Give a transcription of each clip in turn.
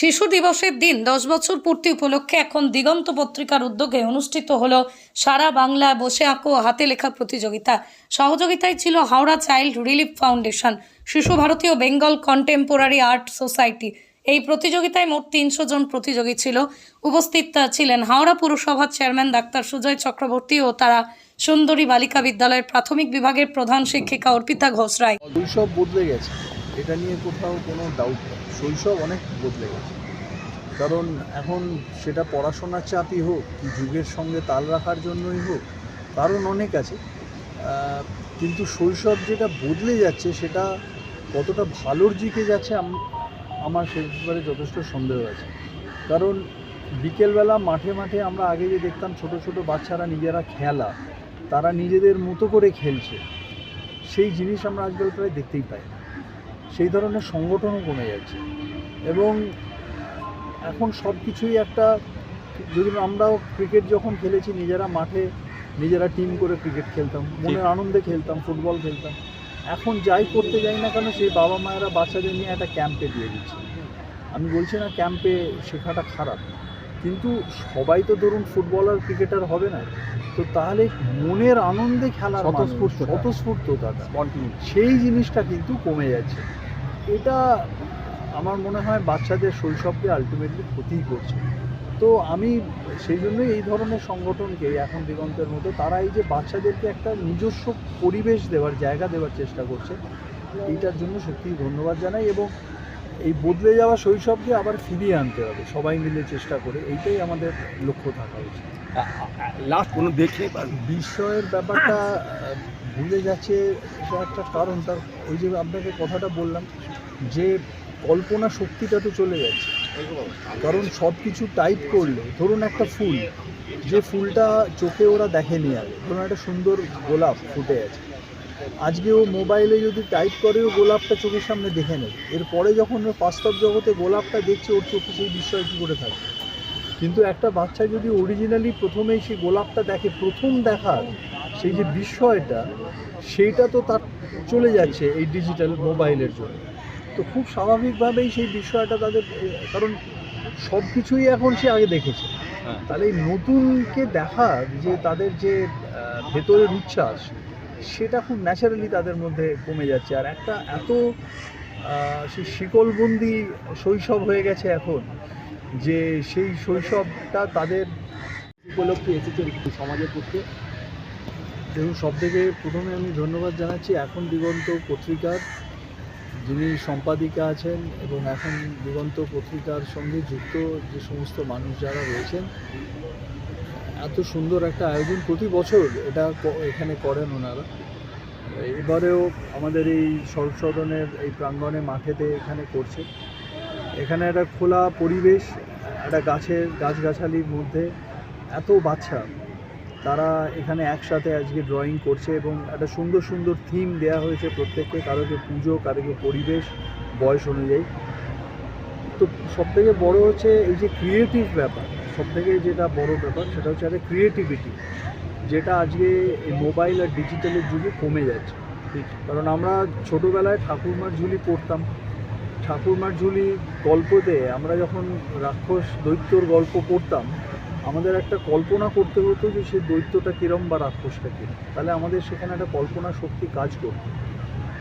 শিশু দিবসের দিন দশ বছর পূর্তি উপলক্ষে এখন দিগন্ত পত্রিকার উদ্যোগে অনুষ্ঠিত হলো সারা বাংলা বসে আঁকো হাতে লেখা প্রতিযোগিতা। সহযোগিতায় ছিল হাওড়া চাইল্ড রিলিফ ফাউন্ডেশন, শিশু ভারতীয় বেঙ্গল কন্টেম্পোরারি আর্ট সোসাইটি। এই প্রতিযোগিতায় মোট তিনশো জন প্রতিযোগী ছিল। উপস্থিত ছিলেন হাওড়া পুরসভার চেয়ারম্যান ডাক্তার সুজয় চক্রবর্তী ও তারা সুন্দরী বালিকা বিদ্যালয়ের প্রাথমিক বিভাগের প্রধান শিক্ষিকা অর্পিতা ঘোষ রায়। এটা নিয়ে কোথাও কোনো ডাউট নেই। শৈশব অনেক বদলে গেছে। কারণ এখন সেটা পড়াশোনার চাপই হোক, কি যুগের সঙ্গে তাল রাখার জন্যই হোক, কারণ অনেক আছে। কিন্তু শৈশব যেটা বদলে যাচ্ছে, সেটা কতটা ভালোর দিকে যাচ্ছে, আম- আমার সে ব্যাপারে যথেষ্ট সন্দেহ আছে। কারণ বিকেলবেলা মাঠে মাঠে আমরা আগে যে দেখতাম ছোট ছোট বাচ্চারা নিজেরা খেলা, তারা নিজেদের মতো করে খেলছে। সেই জিনিস আমরা আজকাল প্রায় দেখতেই পাই না। সেই ধরনের সংগঠনও কমে যাচ্ছে। এবং এখন সব কিছুই একটা যদি আমরাও ক্রিকেট যখন খেলেছি নিজেরা মাঠে নিজেরা টিম করে ক্রিকেট খেলতাম মনের আনন্দে খেলতাম ফুটবল খেলতাম। এখন যাই করতে যাই না কেন সেই বাবা মায়েরা বাচ্চাদের নিয়ে একটা ক্যাম্পে দিয়ে দিচ্ছে। আমি বলছি না ক্যাম্পে শেখাটা খারাপ। কিন্তু সবাই তো ধরুন ফুটবলার ক্রিকেটার হবে না। তো তাহলে মনের আনন্দে খেলার মানুষ, স্বতঃস্ফূর্ততা। স্বতঃস্ফূর্ততা। সেই জিনিসটা কিন্তু কমে যাচ্ছে। এটা আমার মনে হয় বাচ্চাদের শৈশবকে আলটিমেটলি ক্ষতিই করছে। তো আমি সেই জন্যই এই ধরনের সংগঠনকে এখন দিগন্তের মতো তারা এই যে বাচ্চাদেরকে একটা নিজস্ব পরিবেশ দেওয়ার জায়গা দেওয়ার চেষ্টা করছে এইটার জন্য সত্যিই ধন্যবাদ জানাই এবং এই বদলে যাওয়া শৈশবকে আবার ফিরিয়ে আনতে হবে। সবাই মিলে চেষ্টা করে এইটাই আমাদের লক্ষ্য থাকা উচিত। লাস্ট কোনো দেখে বিষয়ের ব্যাপারটা ভুলে যাচ্ছে এটা একটা কারণ তার ওই যে আপনাকে কথাটা বললাম যে কল্পনা শক্তিটা তো চলে যাচ্ছে কারণ সব কিছু টাইপ করলে ধরুন একটা ফুল যে ফুলটা চোখে ওরা দেখেনি আগে ধরুন একটা সুন্দর গোলাপ ফুটে আছে আজকে ও মোবাইলে যদি টাইপ করে ও গোলাপটা চোখের সামনে দেখে নেবে এরপরে যখন ও বাস্তব জগতে গোলাপটা দেখছে ওর চোখে সেই বিষয় কী করে থাকবে কিন্তু একটা বাচ্চা যদি অরিজিনালি প্রথমেই সেই গোলাপটা দেখে প্রথম দেখার সেই যে বিষয়টা সেইটা তো তার চলে যাচ্ছে এই ডিজিটাল মোবাইলের জন্য। তো খুব স্বাভাবিকভাবেই সেই বিষয়টা তাদের কারণ সব কিছুই এখন সে আগে দেখেছে। হ্যাঁ। তাহলে এই নতুনকে দেখার যে তাদের যে ভেতরের উচ্ছ্বাস সেটা খুব ন্যাচারালি তাদের মধ্যে কমে যাচ্ছে। আর একটা এত সেই শিকলবন্দি শৈশব হয়ে গেছে এখন, যে সেই শৈশবটা তাদের উপলক্ষে এসেছেন সমাজের পক্ষে। দেখুন, সব থেকে প্রথমে আমি ধন্যবাদ জানাচ্ছি এখন দিগন্ত পত্রিকার, যিনি সম্পাদিকা আছেন এবং এখন দিগন্ত পত্রিকার সঙ্গে যুক্ত যে সমস্ত মানুষ যারা রয়েছেন এত সুন্দর একটা আয়োজন প্রতি বছর এটা এখানে করেন ওনারা। এবারেও আমাদের এই সদনের এই প্রাঙ্গণে মাঠেতে এখানে করছে। এখানে একটা খোলা পরিবেশ, একটা গাছের গাছগাছালির মধ্যে এত বাচ্চা, তারা এখানে একসাথে আজকে ড্রয়িং করছে এবং একটা সুন্দর সুন্দর থিম দেওয়া হয়েছে প্রত্যেককে কারোকে পুজো কারোকে পরিবেশ, বয়স অনুযায়ী। তো সবথেকে বড় হচ্ছে এই যে ক্রিয়েটিভ ব্যাপার। সবথেকে যেটা বড় ব্যাপার সেটা হচ্ছে একটা ক্রিয়েটিভিটি যেটা আজকে মোবাইল আর ডিজিটালের যুগে কমে যাচ্ছে। কারণ আমরা ছোটোবেলায় ঠাকুরমার ঝুলি পড়তাম। ঠাকুরমার ঝুলি গল্পতে আমরা যখন রাক্ষস দৈত্যর গল্প পড়তাম, আমাদের একটা কল্পনা করতে হতো যে সেই দৈত্যটা কীরম বা রাক্ষসটা কীরম। তাহলে আমাদের সেখানে একটা কল্পনা শক্তি কাজ করত।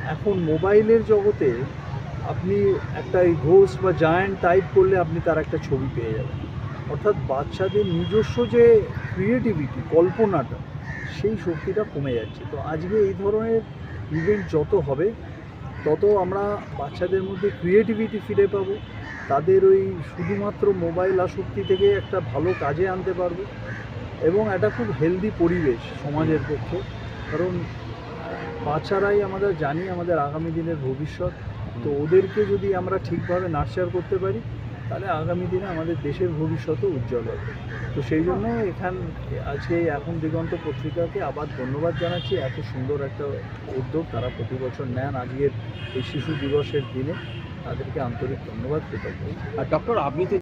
এখন মোবাইলের জগতে আপনি একটা এই ঘোষ বা জায়ান্ট টাইপ করলে আপনি তার একটা ছবি পেয়ে যাবেন। অর্থাৎ বাচ্চাদের নিজস্ব যে ক্রিয়েটিভিটি কল্পনাটা, সেই শক্তিটা কমে যাচ্ছে। তো আজকে এই ধরনের ইভেন্ট যত হবে, তত আমরা বাচ্চাদের মধ্যে ক্রিয়েটিভিটি ফিরে পাবো। তাদের ওই শুধুমাত্র মোবাইল আসক্তি থেকে একটা ভালো কাজে আনতে পারব এবং একটা খুব হেলদি পরিবেশ সমাজের পক্ষে। কারণ বাচ্চারাই আমরা জানি আমাদের আগামী দিনের ভবিষ্যৎ। তো ওদেরকে যদি আমরা ঠিকভাবে নার্চার করতে পারি তাহলে আগামী দিনে আমাদের দেশের ভবিষ্যতও উজ্জ্বল হবে। তো সেই জন্য এখান, আজকে এখন দিগন্ত পত্রিকাকে আবার ধন্যবাদ জানাচ্ছি। এত সুন্দর একটা উদ্যোগ তারা প্রতি বছর নেন আজকের এই শিশু দিবসের দিনে। তাদেরকে আন্তরিক ধন্যবাদ কৃতজ্ঞ আর ডক্টর আপনি